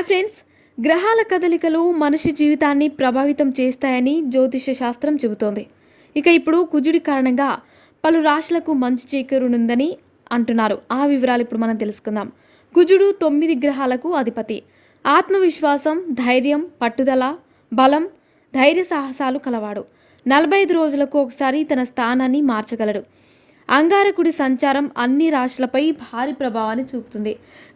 Hi friends. గ్రహాల కదలికలు మనిషి జీవితాన్ని ప్రభావితం చేస్తాయని జ్యోతిష శాస్త్రం చెబుతోంది. ఇక ఇప్పుడు కుజుడి కారణంగా పలు రాశులకు మంచి చేకూరునుందని అంటున్నారు. ఆ వివరాలు ఇప్పుడు మనం తెలుసుకుందాం. కుజుడు తొమ్మిది గ్రహాలకు అధిపతి. ఆత్మవిశ్వాసం ధైర్యం పట్టుదల బలం ధైర్య సాహసాలు కలవాడు. నలభై ఐదు రోజులకు ఒకసారి తన స్థానాన్ని మార్చగలడు. అంగారకుడి సంచారం అన్ని రాశులపై భారీ ప్రభావాన్ని చూపుతుంది.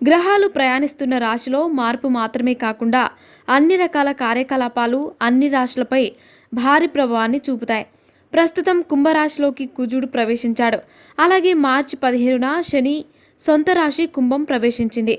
గ్రహాలు ప్రయాణిస్తున్న రాశిలో మార్పు మాత్రమే కాకుండా అన్ని రకాల కార్యకలాపాలు అన్ని రాశులపై భారీ ప్రభావాన్ని చూపుతాయి. ప్రస్తుతం కుంభరాశిలోకి కుజుడు ప్రవేశించాడు. అలాగే మార్చి పదిహేనున శని సొంత రాశి కుంభం ప్రవేశించింది.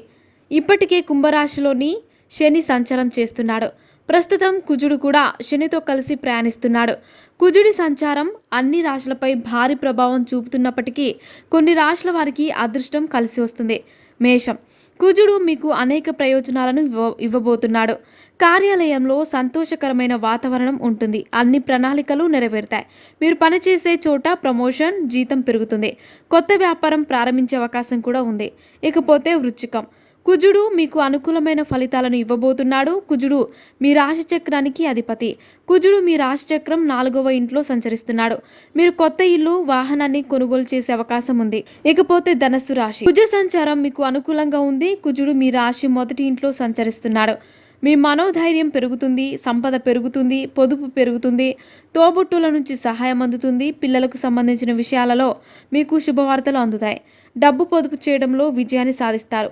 ఇప్పటికే కుంభరాశిలోని శని సంచారం చేస్తున్నాడు. ప్రస్తుతం కుజుడు కూడా శనితో కలిసి ప్రయాణిస్తున్నాడు. కుజుడి సంచారం అన్ని రాశులపై భారీ ప్రభావం చూపుతున్నప్పటికీ కొన్ని రాశుల వారికి అదృష్టం కలిసి వస్తుంది. మేషం. కుజుడు మీకు అనేక ప్రయోజనాలను ఇవ్వ ఇవ్వబోతున్నాడు. కార్యాలయంలో సంతోషకరమైన వాతావరణం ఉంటుంది. అన్ని ప్రణాళికలు నెరవేరుతాయి. మీరు పనిచేసే చోట ప్రమోషన్ జీతం పెరుగుతుంది. కొత్త వ్యాపారం ప్రారంభించే అవకాశం కూడా ఉంది. ఇకపోతే వృచ్చికం. కుజుడు మీకు అనుకూలమైన ఫలితాలను ఇవ్వబోతున్నాడు. కుజుడు మీ రాశి చక్రానికి అధిపతి. కుజుడు మీ రాశి చక్రం నాలుగవ ఇంట్లో సంచరిస్తున్నాడు. మీరు కొత్త ఇల్లు వాహనాన్ని కొనుగోలు చేసే అవకాశం ఉంది. ఇకపోతే ధనస్సు రాశి. కుజ సంచారం మీకు అనుకూలంగా ఉంది. కుజుడు మీ రాశి మొదటి ఇంట్లో సంచరిస్తున్నాడు. మీ మనోధైర్యం పెరుగుతుంది సంపద పెరుగుతుంది పొదుపు పెరుగుతుంది తోబుట్టుల నుంచి సహాయం అందుతుంది పిల్లలకు సంబంధించిన విషయాలలో మీకు శుభవార్తలు అందుతాయి. డబ్బు పొదుపు చేయడంలో విజయాన్ని సాధిస్తారు.